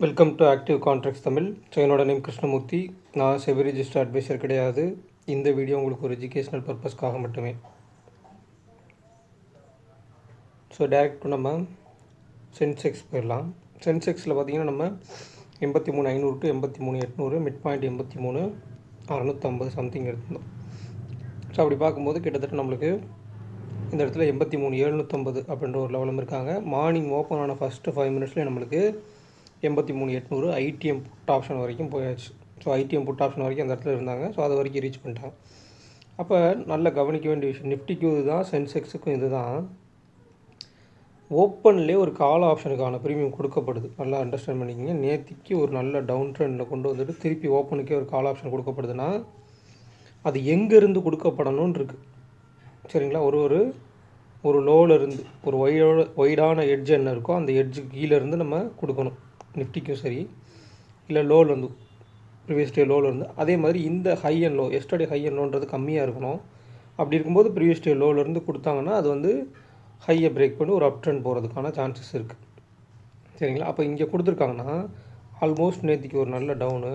Welcome to active contracts Tamil so என்னோட name Krishnamurthy நான் செவி ரிஜிஸ்டர் அட்வைசர் கிடையாது இந்த வீடியோ உங்களுக்கு ஒரு எஜுகேஷ்னல் பர்பஸ்க்காக மட்டுமே ஸோ டேரெக்ட் நம்ம சென்செக்ஸ் போயிடலாம் சென்செக்ஸில் பார்த்தீங்கன்னா நம்ம எண்பத்தி மூணு ஐநூறு டு எண்பத்தி மூணு எட்நூறு மிட் பாயிண்ட் எண்பத்தி மூணு அறநூற்றம்பது சம்திங் எடுத்திருந்தோம் ஸோ அப்படி பார்க்கும்போது கிட்டத்தட்ட நம்மளுக்கு இந்த இடத்துல எண்பத்தி மூணு எழுநூற்றம்பது அப்படின்ற ஒரு லெவலும் இருக்காங்க மார்னிங் ஓப்பன் ஆன ஃபஸ்ட்டு ஃபைவ் மினிட்ஸ்லேயே நம்மளுக்கு எண்பத்தி மூணு எட்நூறு ஐடிஎம் புட் ஆப்ஷன் வரைக்கும் போயாச்சு. ஸோ ஐடிஎம் புட் ஆப்ஷன் வரைக்கும் அந்த இடத்துல இருந்தாங்க. ஸோ அது வரைக்கும் ரீச் பண்ணிட்டாங்க. அப்போ நல்லா கவனிக்க வேண்டிய விஷயம் நிஃப்டிக்கும் இதுதான் சென்செக்ஸுக்கும் இதுதான். ஓப்பன்லேயே ஒரு கால் ஆப்ஷனுக்கான ப்ரீமியம் கொடுக்கப்படுது. நல்லா அண்டர்ஸ்டாண்ட் பண்ணிக்கிங்க. நேத்திக்கு ஒரு நல்ல டவுன் ட்ரெண்டில் கொண்டு வந்துட்டு திருப்பி ஓப்பனுக்கே ஒரு கால் ஆப்ஷன் கொடுக்கப்படுதுன்னா அது எங்கேருந்து கொடுக்கப்படணும்னு இருக்குது சரிங்களா? ஒரு ஒரு ஒரு லோவில் இருந்து ஒரு ஒய்டோட ஒய்டான எட்ஜ் என்ன இருக்கோ அந்த எட்ஜுக்கு கீழேருந்து நம்ம கொடுக்கணும். நிஃப்டிக்கும் சரி இல்லை லோவில் இருந்து ப்ரீவியஸ் டே லோவில் இருந்து அதே மாதிரி இந்த high and low yesterday high and லோன்றது கம்மியாக இருக்கணும். அப்படி இருக்கும்போது ப்ரீவியஸ் டே லோவில் இருந்து கொடுத்தாங்கன்னா அது வந்து ஹையை பிரேக் பண்ணி ஒரு அப் ட்ரெண்ட் போகிறதுக்கான சான்சஸ் இருக்குது சரிங்களா? அப்போ இங்கே கொடுத்துருக்காங்கன்னா ஆல்மோஸ்ட் நேற்றுக்கு ஒரு நல்ல டவுனு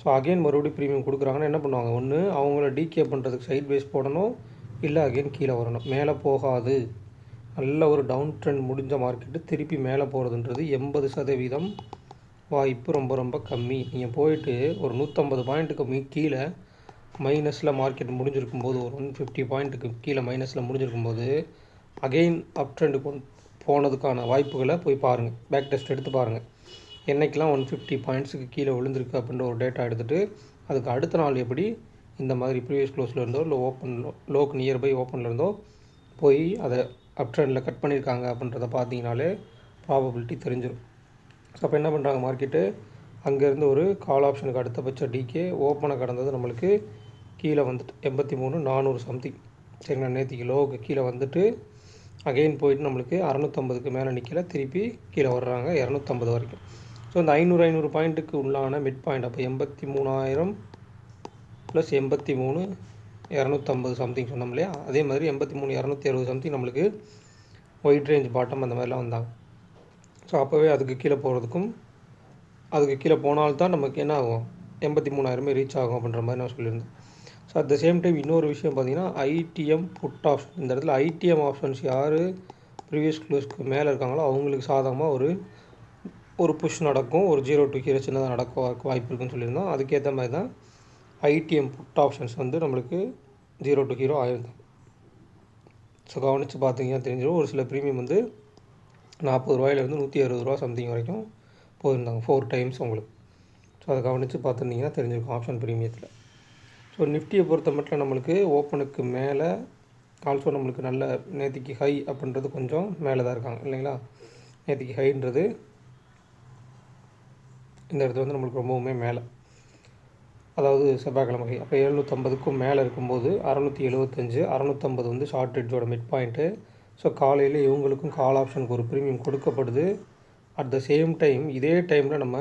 ஸோ அகைன் மறுபடியும் ப்ரீமியம் கொடுக்குறாங்கன்னா என்ன பண்ணுவாங்க? ஒன்று அவங்கள டீகே பண்ணுறதுக்கு சைட் பேஸ் போடணும் இல்லை அகைன் கீழே வரணும். மேலே போகாது. நல்ல ஒரு டவுன் ட்ரெண்ட் முடிஞ்ச மார்க்கெட்டு திருப்பி மேலே போகிறதுன்றது எண்பது சதவீதம் வாய்ப்பு ரொம்ப ரொம்ப கம்மி. நீங்கள் போயிட்டு ஒரு நூற்றம்பது பாயிண்ட்டுக்கு மீ கீழே மைனஸில் மார்க்கெட் முடிஞ்சிருக்கும் போது ஒரு ஒன் ஃபிஃப்டி பாயிண்ட்டுக்கு கீழே மைனஸில் முடிஞ்சிருக்கும் போது அகெயின் அப் ட்ரெண்டு போனதுக்கான வாய்ப்புகளை போய் பாருங்கள் பேக் டெஸ்ட் எடுத்து பாருங்கள் என்றைக்கெலாம் ஒன் ஃபிஃப்டி பாயிண்ட்ஸுக்கு கீழே விழுந்திருக்கு அப்படின்ற ஒரு டேட்டா எடுத்துகிட்டு அதுக்கு அடுத்த நாள் எப்படி இந்த மாதிரி ப்ரீவியஸ் க்ளோஸில் இருந்தோ இல்லை ஓப்பன் லோக்கு நியர்பை ஓப்பனில் இருந்தோ போய் அதை அப் ட்ரெண்டில் கட் பண்ணியிருக்காங்க அப்படின்றத பார்த்தீங்கனாலே ப்ராபபிலிட்டி தெரிஞ்சிடும் ஸோ அப்போ என்ன பண்ணுறாங்க மார்க்கெட்டு அங்கேருந்து ஒரு கால் ஆப்ஷனுக்கு அடுத்தபட்ச டிகே ஓப்பனை கடந்தது நம்மளுக்கு கீழே வந்துட்டு எண்பத்தி மூணு நானூறு சம்திங் சரிங்களா? நேற்றுக்கு லோவுக்கு கீழே வந்துட்டு அகெயின் போயிட்டு நம்மளுக்கு அறநூற்றம்பதுக்கு மேலே நிற்கல திருப்பி கீழே வர்றாங்க இரநூத்தம்பது வரைக்கும். ஸோ இந்த ஐநூறு ஐநூறு பாயிண்ட்டுக்கு உள்ளான மிட் பாயிண்ட் அப்போ எண்பத்தி மூணாயிரம் ப்ளஸ் எண்பத்தி மூணு இரநூத்தம்பது சம்திங் சொன்னோம் இல்லையா? அதே மாதிரி எண்பத்தி மூணு இரநூத்தி அறுபது சம்திங் நம்மளுக்கு ஒயிட் ரேஞ்ச் பாட்டம் அந்த மாதிரிலாம் வந்தாங்க. ஸோ அப்போவே அதுக்கு கீழே போகிறதுக்கும் அதுக்கு கீழே போனால்தான் நமக்கு என்ன ஆகும்? எண்பத்தி மூணாயிரமே ரீச் ஆகும் அப்படின்ற மாதிரி நான் சொல்லியிருந்தேன். So at the same time இன்னொரு விஷயம் பார்த்தீங்கன்னா ஐடிஎம் புட் ஆப்ஷன் இந்த இடத்துல ஐடிஎம் ஆப்ஷன்ஸ் யார் ப்ரீவியஸ் க்ளோஸ்க்கு மேலே இருக்காங்களோ அவங்களுக்கு சாதகமாக ஒரு ஒரு புஷ் நடக்கும். ஒரு ஜீரோ டூ ஹீரோ சின்னதாக நடக்க வாய்ப்பு இருக்குன்னு சொல்லியிருந்தோம். அதுக்கேற்ற மாதிரி தான் ஐடிஎம் புட் ஆப்ஷன்ஸ் வந்து நம்மளுக்கு ஜீரோ டு ஹீரோ ஆயிருந்தோம் ஸோ கவனித்து பார்த்தீங்கன்னா தெரிஞ்சிடும் ஒரு சில ப்ரீமியம் வந்து நாற்பது ரூபாயிலேருந்து நூற்றி அறுபது ரூபா சம்திங் வரைக்கும் போயிருந்தாங்க ஃபோர் டைம்ஸ் உங்களுக்கு. ஸோ அதை கவனித்து பார்த்துருந்தீங்கன்னா தெரிஞ்சிருக்கும் ஆப்ஷன் ப்ரீமியத்தில் ஸோ நிஃப்டியை பொறுத்த மட்டும் நம்மளுக்கு ஓப்பனுக்கு மேலே ஆல்சோ நம்மளுக்கு நல்ல நேற்றுக்கு ஹை அப்படின்றது கொஞ்சம் மேலே தான் இருக்காங்க இல்லைங்களா? நேற்றுக்கு ஹைன்றது இந்த இடத்துல வந்து நம்மளுக்கு ரொம்பவுமே மேலே. அதாவது செவ்வாய்க்கிழமை. அப்போ எழுநூற்றம்பதுக்கும் மேலே இருக்கும்போது அறநூற்றி எழுபத்தஞ்சு அறநூற்றம்பது வந்து ஷார்ட் எட்ஜோட மிட் பாயிண்ட்டு ஸோ காலையில் இவங்களுக்கும் கால் ஆப்ஷனுக்கு ஒரு ப்ரீமியம் கொடுக்கப்படுது. அட் த சேம் டைம் இதே டைமில் நம்ம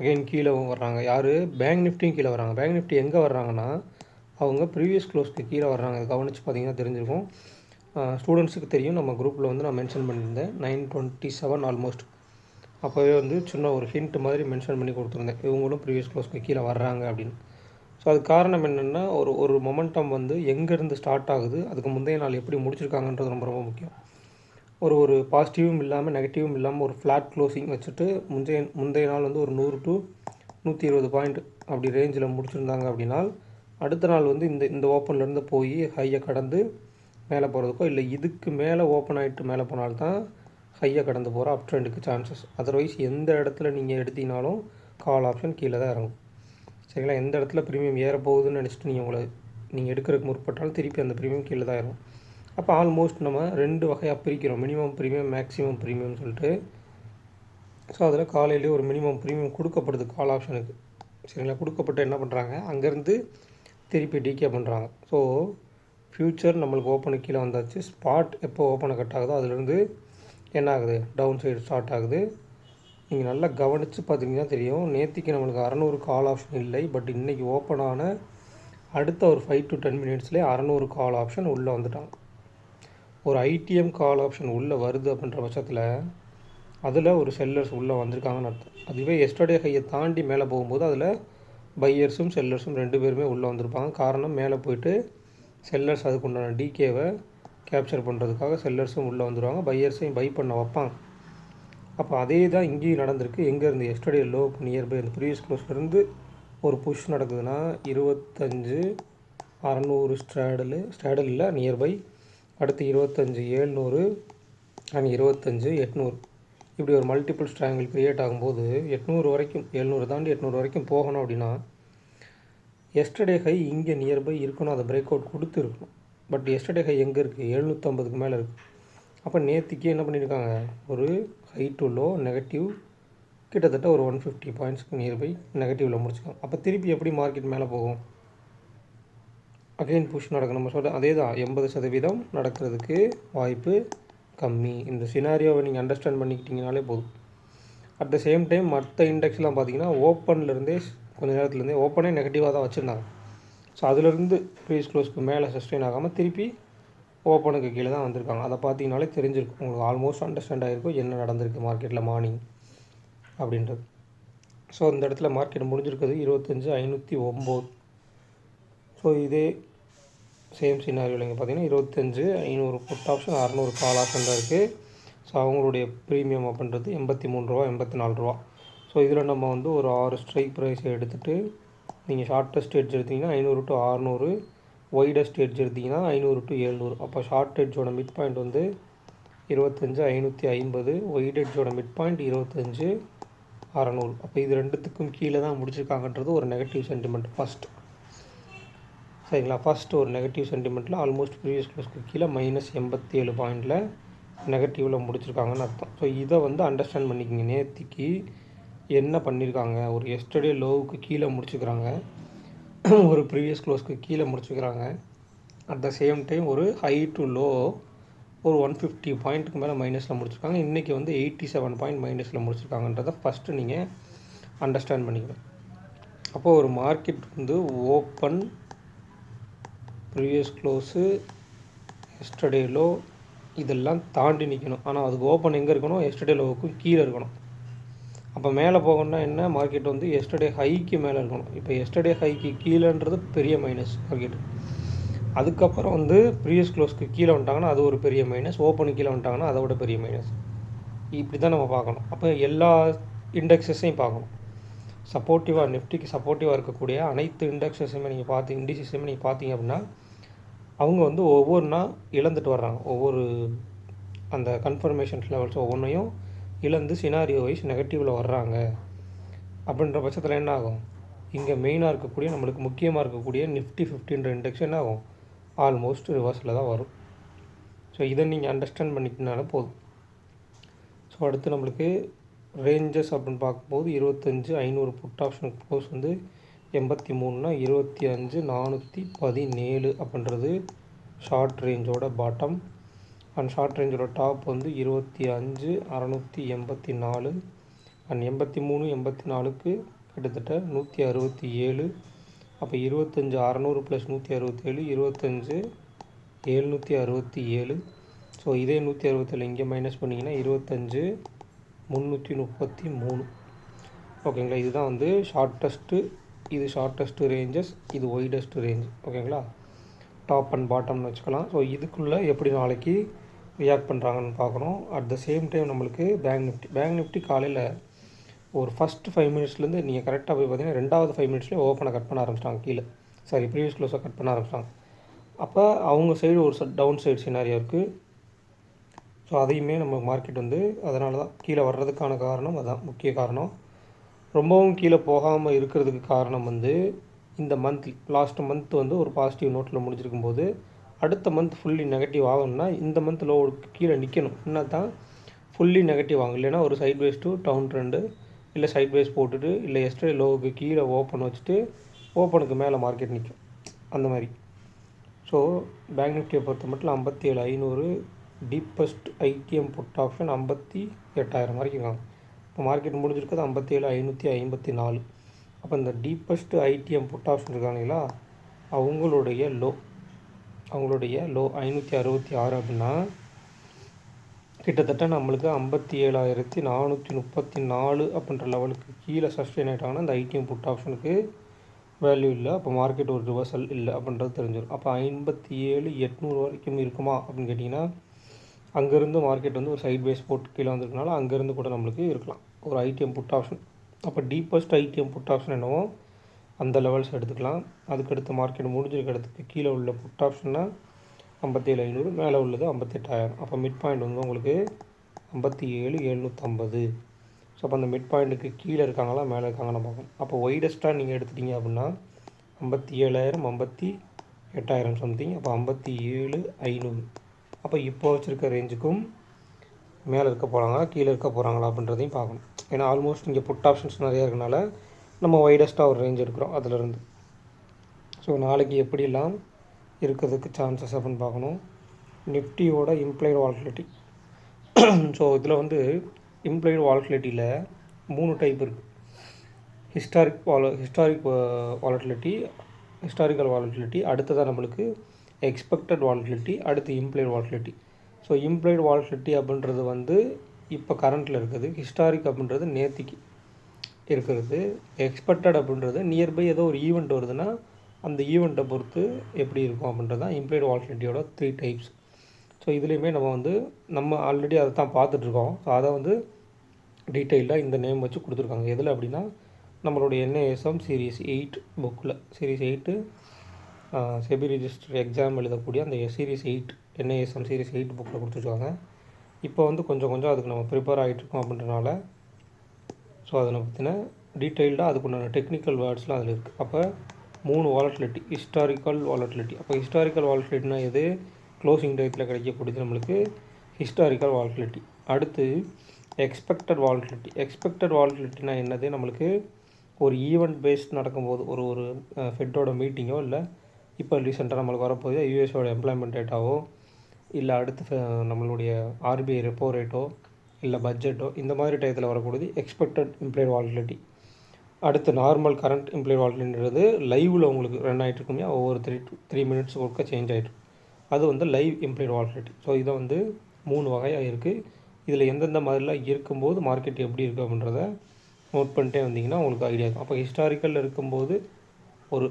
அகைன் கீழே வர்றாங்க. யார்? பேங்க் நிஃப்டியும் கீழே வராங்க பேங்க் நிஃப்டி எங்கே வர்றாங்கன்னா அவங்க ப்ரீவியஸ் க்ளோஸ்க்கு கீழே வர்றாங்க. அதை கவனித்து பார்த்தீங்கன்னா தெரிஞ்சிருக்கும். ஸ்டூடெண்ட்ஸுக்கு தெரியும். நம்ம குரூப்பில் வந்து நான் மென்ஷன் பண்ணியிருந்தேன். நைன் டுவெண்ட்டி செவன் ஆல்மோஸ்ட் அப்போவே வந்து சின்ன ஒரு ஹிண்ட் மாதிரி மென்ஷன் பண்ணி கொடுத்துருந்தேன். இவங்களும் ப்ரீவியஸ் க்ளோஸ்க்கு கீழே வர்றாங்க அப்படின்னு. ஸோ அது காரணம் என்னென்னா ஒரு ஒரு மொமெண்டம் வந்து எங்கேருந்து ஸ்டார்ட் ஆகுது அதுக்கு முந்தைய நாள் எப்படி முடிச்சிருக்காங்கன்றது ரொம்ப ரொம்ப முக்கியம். ஒரு ஒரு பாசிட்டிவும் இல்லாமல் நெகட்டிவும் இல்லாமல் ஒரு ஃப்ளாட் க்ளோசிங் வச்சுட்டு முந்தைய முந்தைய நாள் வந்து ஒரு நூறு டு நூற்றி இருபது பாயிண்ட் அப்படி ரேஞ்சில் முடிச்சிருந்தாங்க அப்படின்னா அடுத்த நாள் வந்து இந்த இந்த ஓப்பன்லேருந்து போய் ஹையை கடந்து மேலே போகிறதுக்கோ இல்லை இதுக்கு மேலே ஓப்பன் ஆகிட்டு மேலே போனால்தான் ஹையாக கடந்து போகிற அப் ட்ரெண்டுக்கு சான்சஸ் அதர்வைஸ் எந்த இடத்துல நீங்கள் எடுத்தீங்கனாலும் கால் ஆப்ஷன் கீழே தான் இறங்கும். சரிங்களா? எந்த இடத்துல ப்ரீமியம் ஏற போகுதுன்னு நினச்சிட்டு நீங்கள் உங்களை நீங்கள் எடுக்கிறதுக்கு முற்பட்டாலும் திருப்பி அந்த ப்ரீமியம் கீழே தான் இறங்கும். அப்போ ஆல்மோஸ்ட் நம்ம ரெண்டு வகையாக பிரிக்கிறோம். மினிமம் ப்ரீமியம் மேக்ஸிமம் ப்ரீமியம் சொல்லிட்டு. ஸோ அதில் காலையிலேயே ஒரு மினிமம் ப்ரீமியம் கொடுக்கப்படுது கால் ஆப்ஷனுக்கு சரிங்களா? கொடுக்கப்பட்டு என்ன பண்ணுறாங்க அங்கேருந்து திருப்பி டிகே பண்ணுறாங்க ஸோ ஃப்யூச்சர் நம்மளுக்கு ஓப்பனுக்கு கீழே வந்தாச்சு. ஸ்பாட் எப்போ ஓப்பனை கட் ஆகுதோ அதுலேருந்து என்ன ஆகுது டவுன் சைடு ஸ்டார்ட் ஆகுது. நீங்கள் நல்லா கவனித்து பார்த்தீங்கன்னா தெரியும். நேற்றுக்கு நம்மளுக்கு அறநூறு கால் ஆப்ஷன் இல்லை. பட் இன்றைக்கி ஓப்பன் ஆன அடுத்த ஒரு ஃபைவ் டு டென் மினிட்ஸ்லேயே அறநூறு கால் ஆப்ஷன் உள்ளே வந்துட்டாங்க. ஒரு ஐடிஎம் கால் ஆப்ஷன் உள்ளே வருது அப்படின்ற பட்சத்தில் அதில் ஒரு செல்லர்ஸ் உள்ளே வந்திருக்காங்கன்னு அர்த்தம். அதுவே எஸ்டர்டே ஹையை தாண்டி மேலே போகும்போது அதில் பையர்ஸும் செல்லர்ஸும் ரெண்டு பேருமே உள்ளே வந்திருப்பாங்க. காரணம் மேலே போயிட்டு செல்லர்ஸ் அதுக்குண்டான டிகேவை கேப்சர் பண்ணுறதுக்காக செல்லர்ஸும் உள்ளே வந்துடுவாங்க பையர்ஸையும் பை பண்ண வைப்பாங்க. அப்போ அதே தான் இங்கேயும் நடந்திருக்கு. எங்கேருந்து எஸ்டடி லோ நியர்பை அந்த ப்ரீவியஸ் க்ளோஸ்லேருந்து ஒரு புஷ் நடக்குதுன்னா இருபத்தஞ்சு அறநூறு ஸ்ட்ராடலு ஸ்ட்ராடல் இல்லை நியர்பை அடுத்து இருபத்தஞ்சி ஏழ்நூறு அண்ட் இருபத்தஞ்சு எட்நூறு. இப்படி ஒரு மல்டிபிள் ஸ்ட்ராங்கிள் க்ரியேட் ஆகும்போது எட்நூறு வரைக்கும் எழுநூறு தாண்டி எட்நூறு வரைக்கும் போகணும் அப்படின்னா எஸ்டர்டே ஹை இங்கே நியர்பை இருக்கணும் அதை பிரேக் அவுட் கொடுத்துருக்கணும் பட் எஸ்டர்டே ஹை எங்கே இருக்குது எழுநூற்றம்பதுக்கு மேலே இருக்குது அப்போ நேற்றுக்கே என்ன பண்ணியிருக்காங்க ஒரு ஹை டு லோ நெகட்டிவ் கிட்டத்தட்ட ஒரு ஒன் ஃபிஃப்டி பாயிண்ட்ஸ்க்கு நியர்பை நெகட்டிவில் முடிச்சுக்காங்க அப்போ திருப்பி எப்படி மார்க்கெட் மேலே போகும்? அகெயின் புஷ் நடக்கும் நம்ம சொல்ல அதே தான். எண்பது சதவீதம் நடக்கிறதுக்கு வாய்ப்பு கம்மி. இந்த சினாரியோவை நீங்கள் அண்டர்ஸ்டாண்ட் பண்ணிக்கிட்டீங்கனாலே போதும். அட் த சேம் டைம் மற்ற இண்டெக்ஸ்லாம் பார்த்தீங்கன்னா ஓப்பன்லேருந்தே கொஞ்சம் நேரத்துலேருந்தே ஓப்பனே நெகட்டிவாக தான் வச்சுருந்தாங்க. ஸோ அதிலிருந்து ப்ரீஸ் க்ளோஸ்க்கு மேலே சஸ்டெயின் ஆகாமல் திருப்பி ஓப்பனுக்கு கீழே தான் வந்திருக்காங்க. அதை பார்த்தீங்கனாலே தெரிஞ்சிருக்கும். உங்களுக்கு ஆல்மோஸ்ட் அண்டர்ஸ்டாண்ட் ஆகிருக்கும் என்ன நடந்திருக்கு மார்க்கெட்டில் மார்னிங் அப்படின்றது. ஸோ இந்த இடத்துல மார்க்கெட் முடிஞ்சிருக்குது. இருபத்தஞ்சி ஐநூற்றி ஒம்பது. ஸோ இதே சேம் சினாரியோவில் இங்கே பார்த்தீங்கன்னா இருபத்தஞ்சு ஐநூறு புட் ஆப்ஷன் அறநூறு கால் ஆப்ஷன் தான் இருக்குது ஸோ அவங்களுடைய ப்ரீமியம் அப்படின்றது எண்பத்தி மூணு ரூபா எண்பத்தி நாலு ரூபா. ஸோ இதில் நம்ம வந்து ஒரு ஆறு ஸ்ட்ரைக் ப்ரைஸை எடுத்துகிட்டு நீங்கள் ஷார்ட்டஸ்ட் எட்ஜ் எடுத்திங்கன்னா ஐநூறு டு அறநூறு ஒய்டஸ்ட் எட்ஜ் எடுத்திங்கன்னா ஐநூறு டு ஏழ்நூறு அப்போ ஷார்ட் எட்ஜோட மிட் பாயிண்ட் வந்து இருபத்தஞ்சு ஐநூற்றி ஐம்பது ஒய்ட் எட்ஜோட மிட் பாயிண்ட் இருபத்தஞ்சு அறநூறு. அப்போ இது ரெண்டுத்துக்கும் கீழே தான் முடிச்சிருக்காங்கன்றது ஒரு நெகட்டிவ் சென்டிமெண்ட் ஃபஸ்ட்டு சரிங்களா? ஃபஸ்ட்டு ஒரு நெகட்டிவ் சென்டிமெண்ட்டில் ஆல்மோஸ்ட் ப்ரீவியஸ் க்ளோஸ்க்கு கீழே மைனஸ் எண்பத்தி ஏழு பாயிண்டில் நெகட்டிவில் முடிச்சிருக்காங்கன்னு அர்த்தம். ஸோ இதை வந்து அண்டர்ஸ்டாண்ட் பண்ணிக்கிங்க நேற்றுக்கு என்ன பண்ணியிருக்காங்க ஒரு எஸ்டர்டே லோவுக்கு கீழே முடிச்சுக்கிறாங்க. ஒரு ப்ரீவியஸ் க்ளோஸ்க்கு கீழே முடிச்சுக்கிறாங்க. அட் த சேம் டைம் ஒரு ஹை டு லோ ஒரு ஒன் ஃபிஃப்டி பாயிண்ட்டுக்கு மேலே மைனஸில் முடிச்சிருக்காங்க. இன்றைக்கி வந்து எயிட்டி செவன் பாயிண்ட் மைனஸில் முடிச்சிருக்காங்கன்றதை ஃபஸ்ட்டு நீங்கள் அண்டர்ஸ்டாண்ட் பண்ணிக்கணும். அப்போது ஒரு மார்க்கெட் வந்து open previous close yesterday low இதெல்லாம் தாண்டி நிற்கணும் ஆனால் அதுக்கு ஓப்பன் எங்கே இருக்கணும்? எஸ்டர்டே லோவுக்கும் கீழே இருக்கணும். அப்போ மேலே போகணும்னா என்ன? மார்க்கெட் வந்து எஸ்டர்டே ஹைக்கு மேலே இருக்கணும். இப்போ எஸ்டர்டே ஹைக்கு கீழேன்றது பெரிய மைனஸ் மார்க்கெட் அதுக்கப்புறம் வந்து ப்ரீவியஸ் க்ளோஸ்க்கு கீழே வந்துட்டாங்கன்னா அது ஒரு பெரிய மைனஸ் ஓப்பனுக்கு கீழே வந்துட்டாங்கன்னா அதை விட பெரிய மைனஸ் இப்படி தான் நம்ம பார்க்கணும். அப்போ எல்லா இண்டெக்ஸஸையும் பார்க்கணும். சப்போர்ட்டிவாக நிஃப்டிக்கு சப்போர்ட்டிவாக இருக்கக்கூடிய அனைத்து இண்டெக்ஸஸுமே நீங்கள் பார்த்து இண்டிசஸுமே நீங்கள் பார்த்தீங்க அப்படின்னா அவங்க வந்து ஒவ்வொரு நாள் இழந்துட்டு வர்றாங்க. ஒவ்வொரு அந்த கன்ஃபர்மேஷன் லெவல்ஸ் ஒவ்வொன்றையும் இழந்து சினாரியோ வைஸ் நெகட்டிவில் வர்றாங்க. அப்படின்ற பட்சத்தில் என்ன ஆகும் இங்கே மெயினாக இருக்கக்கூடிய நம்மளுக்கு முக்கியமாக இருக்கக்கூடிய நிஃப்டி ஃபிஃப்டின்ற இண்டெக்ஸ் என்ன ஆகும் ஆல்மோஸ்ட் ரிவர்ஸில் தான் வரும். ஸோ இதை நீங்கள் அண்டர்ஸ்டாண்ட் பண்ணிக்கினால போதும். ஸோ அடுத்து நம்மளுக்கு ரேஞ்சஸ் அப்படின்னு பார்க்கும்போது இருபத்தஞ்சு ஐநூறு புட் ஆப்ஷன் க்ளோஸ் வந்து எண்பத்தி மூணுனா இருபத்தி அஞ்சு நானூற்றி பதினேழு அப்படின்றது ஷார்ட் ரேஞ்சோட பாட்டம் அண்ட் ஷார்ட் ரேஞ்சோட டாப் வந்து இருபத்தி அஞ்சு அறநூற்றி எண்பத்தி நாலு அண்ட் எண்பத்தி மூணு எண்பத்தி நாலுக்கு கிட்டத்தட்ட நூற்றி அறுபத்தி ஏழு. அப்போ இருபத்தஞ்சு அறநூறு ப்ளஸ் நூற்றி அறுபத்தேழு இருபத்தஞ்சு ஏழ்நூற்றி அறுபத்தி ஏழு. ஸோ இதே நூற்றி அறுபத்தேழு இங்கே மைனஸ் பண்ணிங்கன்னா இருபத்தஞ்சு முந்நூற்றி முப்பத்தி மூணு. ஓகேங்களா இதுதான் வந்து ஷார்ட்டஸ்ட்டு இது ஷார்ட்டஸ்ட்டு ரேஞ்சஸ் இது ஒய்டஸ்ட்டு ரேஞ்ச் ஓகேங்களா டாப் அண்ட் பாட்டம்னு வச்சுக்கலாம். ஸோ இதுக்குள்ளே எப்படி நாளைக்கு ரியாக்ட் பண்ணுறாங்கன்னு பார்க்குறோம் அட் த சேம் டைம் நம்மளுக்கு பேங்க் நிஃப்டி பேங்க் நிஃப்டி காலையில் ஒரு ஃபஸ்ட்டு ஃபைவ் மினிட்ஸ்லேருந்து நீங்கள் கரெக்டாக போய் பார்த்தீங்கன்னா ரெண்டாவது ஃபைவ் மினிட்ஸ்லேயே ஓப்பனை கட் பண்ண ஆரம்பிச்சிட்டாங்க கீழே. சாரி ப்ரீவியஸ் க்ளோஸாக கட் பண்ண ஆரம்பிச்சிட்டாங்க. அப்போ அவங்க சைடு ஒரு டவுன் சைடு சினாரியா இருக்குது ஸோ அதையுமே நம்ம மார்க்கெட் வந்து அதனால தான் கீழே வர்றதுக்கான காரணம் அதுதான் முக்கிய காரணம். ரொம்பவும் கீழே போகாமல் இருக்கிறதுக்கு காரணம் வந்து இந்த மந்த் லாஸ்ட் மந்த் வந்து ஒரு பாசிட்டிவ் நோட்டில் முடிஞ்சிருக்கும் போது அடுத்த மந்த் ஃபுல்லி நெகட்டிவ் ஆகணும்னா இந்த மந்த் லோவுக்கு கீழே நிற்கணும் என்ன தான் ஃபுல்லி நெகட்டிவ் ஆகும். இல்லைன்னா ஒரு sideways to down trend இல்லை சைட் வேஸ் போட்டுட்டு இல்லை எஸ்டே லோவுக்கு கீழே ஓப்பன் வச்சுட்டு ஓப்பனுக்கு மேலே மார்க்கெட் நிற்கும் அந்த மாதிரி. ஸோ பேங்க் நிஃப்டியை பொறுத்த மட்டும் ஐம்பத்தி ஏழு ஐநூறு டீப்பஸ்ட் ஐடிஎம் புட் ஆப்ஷன் ஐம்பத்தி எட்டாயிரம் வரைக்கும் இப்போ மார்க்கெட் முடிஞ்சிருக்கிறது ஐம்பத்தி ஏழு ஐநூற்றி ஐம்பத்தி நாலு அப்போ இந்த டீப்பஸ்ட் ஐடிஎம் புட் ஆப்ஷன் இருக்காங்களா அவங்களுடைய லோ அவங்களுடைய லோ ஐநூற்றி அறுபத்தி ஆறு அப்படின்னா கிட்டத்தட்ட நம்மளுக்கு ஐம்பத்தி ஏழாயிரத்தி நானூற்றி முப்பத்தி நாலு அப்படின்ற லெவலுக்கு கீழே சஸ்டெயின் ஆகிட்டாங்கன்னா இந்த ஐடிஎம் புட் ஆப்ஷனுக்கு வேல்யூ இல்லை. அப்போ மார்க்கெட் ஒரு ரிவர்சல் இல்லை அப்படின்றது தெரிஞ்சிடும். அப்போ ஐம்பத்தி ஏழு எட்நூறு வரைக்கும் இருக்குமா அப்படின்னு கேட்டிங்கன்னா அங்கேருந்து மார்க்கெட் வந்து ஒரு சைட் பேஸ் போட்டு கீழே வந்திருக்கனால அங்கேருந்து கூட நம்மளுக்கு இருக்கலாம். ஒரு ஐடிஎம் புட் ஆப்ஷன் அப்போ டீப்பஸ்ட் ஐடிஎம் புட் ஆப்ஷன் என்னவோ அந்த லெவல்ஸ் எடுத்துக்கலாம். அதுக்கடுத்து மார்க்கெட் முடிஞ்சிருக்க இடத்துக்கு கீழே உள்ள புட் ஆப்ஷன்னா ஐம்பத்தேழு ஐநூறு மேலே உள்ளது ஐம்பத்தெட்டாயிரம். அப்போ மிட் பாயிண்ட் வந்து உங்களுக்கு ஐம்பத்தி ஏழு எழுநூற்றம்பது ஸோ அப்போ அந்த மிட் பாயிண்ட்டுக்கு கீழே இருக்காங்களா மேலே இருக்காங்களா பார்க்கணும் அப்போ ஒய்டஸ்ட்டாக நீங்கள் எடுத்துட்டீங்க அப்படின்னா ஐம்பத்தி ஏழாயிரம் ஐம்பத்தி எட்டாயிரம் சம்திங் அப்போ ஐம்பத்தி ஏழு ஐநூறு. அப்போ இப்போ வச்சுருக்க ரேஞ்சுக்கும் மேலே இருக்க போகிறாங்களா கீழே இருக்க போகிறாங்களா அப்படின்றதையும் பார்க்கணும். ஏன்னா ஆல்மோஸ்ட் இங்கே புட் ஆப்ஷன்ஸ் நிறையா இருக்கனால நம்ம வைடஸ்ட்டாக ஒரு ரேஞ்ச் எடுக்கிறோம் அதிலிருந்து. ஸோ நாளைக்கு எப்படிலாம் இருக்கிறதுக்கு சான்சஸ் அப்படின்னு பார்க்கணும். நிஃப்டியோட இம்ப்ளைடு வால்டிலிட்டி ஸோ இதில் வந்து இம்ப்ளைடு வால்டிலிட்டியில் மூணு டைப் இருக்குது historic வால historic volatility historical volatility அடுத்ததாக நம்மளுக்கு எக்ஸ்பெக்டட் வாலட்டிலிட்டி அடுத்து implied volatility so implied volatility அப்படின்றது வந்து இப்போ கரண்ட்டில் இருக்குது. ஹிஸ்டாரிக் அப்படின்றது நேத்திக்கு. இருக்கிறது. எக்ஸ்பெக்டட் அப்படின்றது நியர்பை ஏதோ ஒரு ஈவெண்ட் வருதுன்னா அந்த ஈவெண்ட்டை பொறுத்து எப்படி இருக்கும் அப்படின்றது தான் இம்ப்ளைடு வாலட்டிலிட்டியோட த்ரீ டைப்ஸ் ஸோ இதுலேயுமே நம்ம வந்து நம்ம ஆல்ரெடி அதை தான் பார்த்துட்ருக்கோம் ஸோ அதை வந்து டீட்டெயிலாக இந்த நேம் வச்சு கொடுத்துருக்காங்க. எதில் அப்படின்னா நம்மளுடைய என்ஏஎஸ்எம் சீரீஸ் எயிட் புக்கில் series eight SEBI register exam எழுதக்கூடிய அந்த series eight NASM series eight புக்கில் கொடுத்துருக்காங்க. இப்போ வந்து கொஞ்சம் கொஞ்சம் அதுக்கு நம்ம ப்ரிப்பேர் ஆகிட்ருக்கோம் அப்படின்றனால ஸோ அதில் பற்றின டீட்டெயில்டாக அதுக்குண்டான டெக்னிக்கல் வேர்ட்ஸ்லாம் அதில் இருக்குது அப்போ மூணு வாலட்டிலிட்டி ஹிஸ்டாரிக்கல் வாலட்டிலிட்டி அப்போ ஹிஸ்டாரிக்கல் வாலட்டிலிட்டினா எது? க்ளோசிங் டேட்டில் கிடைக்கக்கூடியது நம்மளுக்கு ஹிஸ்டாரிக்கல் வாலட்டிலிட்டி அடுத்து எக்ஸ்பெக்டட் வாலட்டிலிட்டி எக்ஸ்பெக்டட் வாலட்டிலிட்டினா என்னது? நம்மளுக்கு ஒரு ஈவெண்ட் பேஸ்ட் நடக்கும்போது ஒரு ஒரு ஃபெட்டோட மீட்டிங்கோ இல்லை இப்போ ரீசெண்டாக நம்மளுக்கு வரப்போகுது யூஎஸோட எம்ப்ளாய்மெண்ட் டேட்டாவோ இல்லை அடுத்து நம்மளுடைய ஆர்பிஐ ரெப்போ ரேட்டோ இல்லை பட்ஜெட்டோ இந்த மாதிரி டயத்தில் வரக்கூடியது எக்ஸ்பெக்டட் இம்ப்ளாய்ட் வாலட்டிலிட்டி அடுத்து நார்மல் கரண்ட் இம்ப்ளாய்ட் வாலட்டிலிட்டின்றது லைவில் உங்களுக்கு ரன் ஆகிட்டு இருக்குமே ஒவ்வொரு த்ரீ த்ரீ மினிட்ஸ் ஒர்க்காக சேஞ்ச் ஆகிட்டு அது வந்து லைவ் இம்ப்ளாய்ட் வாலட்டிலிட்டி ஸோ இதை வந்து மூணு வகையாக இருக்குது இதில் எந்தெந்த மாதிரிலாம் இருக்கும்போது மார்க்கெட் எப்படி இருக்குது அப்படின்றத நோட் பண்ணிட்டே வந்தீங்கன்னா உங்களுக்கு ஐடியா இருக்கும். அப்போ ஹிஸ்டாரிக்கலில் இருக்கும்போது ஒரு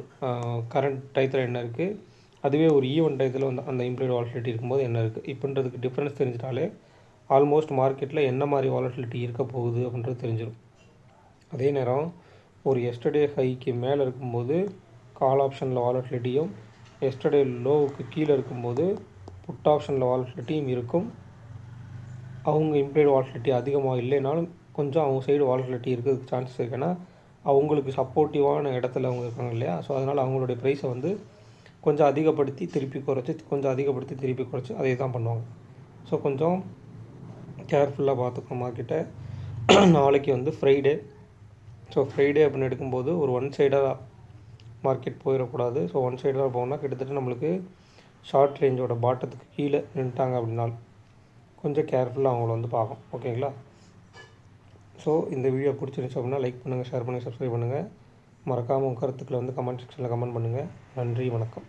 கரண்ட் டயத்தில் என்ன இருக்குது அதுவே ஒரு e ஈவெண்ட் டயத்தில் வந்து அந்த இம்ப்ளாய்டு வாலட்டிலிட்டி இருக்கும்போது என்ன இருக்குது இப்போன்றதுக்கு டிஃப்ரென்ஸ் தெரிஞ்சிட்டாலே ஆல்மோஸ்ட் மார்க்கெட்டில் என்ன மாதிரி வாலட்டிலிட்டி இருக்க போகுது அப்படின்றது தெரிஞ்சிடும் அதே நேரம் ஒரு எஸ்டர்டே ஹைக்கு மேலே இருக்கும்போது கால் ஆப்ஷனில் வாலட்டிலிட்டியும் எஸ்டர்டே லோவுக்கு கீழே இருக்கும்போது புட் ஆப்ஷனில் வாலட்டிலிட்டியும் இருக்கும். அவங்க இம்ப்ளைடு வாலட்டிலிட்டி அதிகமாக இல்லைனாலும் கொஞ்சம் அவங்க சைடு வாலட்டிலிட்டி இருக்கிறதுக்கு சான்சஸ் இருக்குது ஏன்னா அவங்களுக்கு சப்போர்ட்டிவான இடத்துல அவங்க இருக்காங்க இல்லையா? ஸோ அதனால் அவங்களுடைய ப்ரைஸை வந்து கொஞ்சம் அதிகப்படுத்தி திருப்பி குறைச்சி கொஞ்சம் அதிகப்படுத்தி திருப்பி குறைச்சி அதே தான் பண்ணுவாங்க. ஸோ கொஞ்சம் கேர்ஃபுல்லாக பார்த்துக்கணும் மார்க்கெட்டை நாளைக்கு வந்து ஃப்ரைடே ஸோ ஃப்ரைடே அப்படின்னு எடுக்கும்போது ஒரு ஒன் சைடாக மார்க்கெட் போயிடக்கூடாது. ஸோ ஒன் சைடாக போனால் கிட்டத்தட்ட நம்மளுக்கு ஷார்ட் ரேஞ்சோட பாட்டத்துக்கு கீழே நின்ட்டாங்க அப்படின்னாலும் கொஞ்சம் கேர்ஃபுல்லாக அவங்கள வந்து பார்க்கும் ஓகேங்களா ஸோ இந்த வீடியோ பிடிச்சிருந்துச்சு அப்படின்னா லைக் பண்ணுங்கள் ஷேர் பண்ணுங்கள் சப்ஸ்கிரைப் பண்ணுங்கள் மறக்காமல் உங்கள் கருத்துக்களை வந்து கமெண்ட் செக்ஷனில் கமெண்ட் பண்ணுங்கள் நன்றி வணக்கம்.